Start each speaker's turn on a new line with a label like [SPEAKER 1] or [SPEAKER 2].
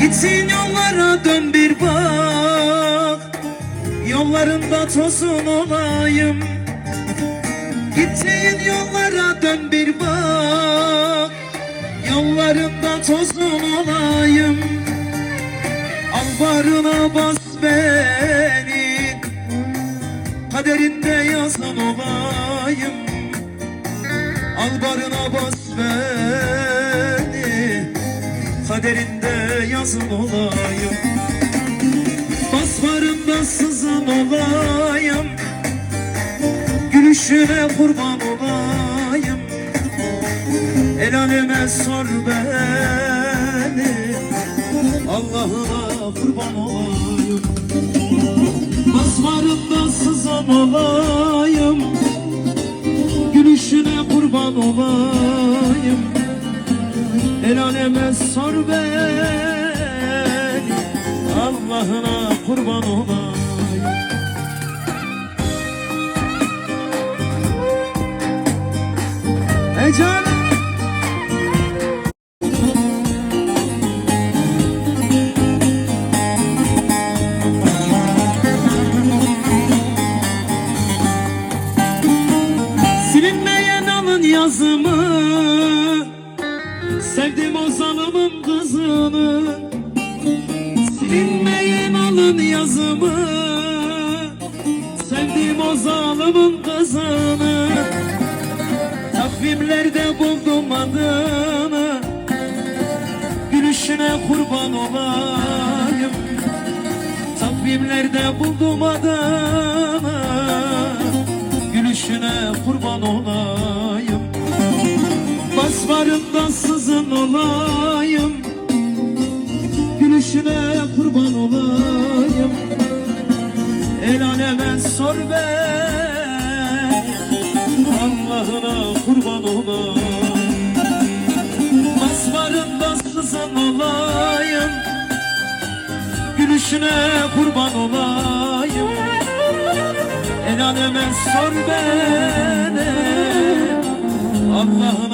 [SPEAKER 1] Gitsin yollara dön bir bak. Yollarında tozun olayım. Gittiğin yollara dön bir bak. Yollarında tozun olayım. Al barına bas beni. Kaderinde yazan olayım. Al barına bas beni. Kaderinde yazın olayım. Bas barında sızın olayım? Gülüşüne kurban olayım. El aleme sor beni. Allah'ına kurban olayım. Basmarında sızan olayım? Gülüşüne kurban olayım. El aleme sor beni Allah'ına kurban olayım Hey canım yazımı Sevdim o zalımın kızını Silinmeyen alın yazımı Sevdim o zalımın kızını. Takvimlerde buldum adını Gülüşüne kurban olayım. Takvimlerde buldum adını Gülüşüne kurban olayım. Basmarında sızın olayım Gülüşüne kurban olayım. El aleme sor beni Allah'ına kurban olayım. Basmarında sızın olayım Gülüşüne kurban olayım. El aleme sor beni Allah'ına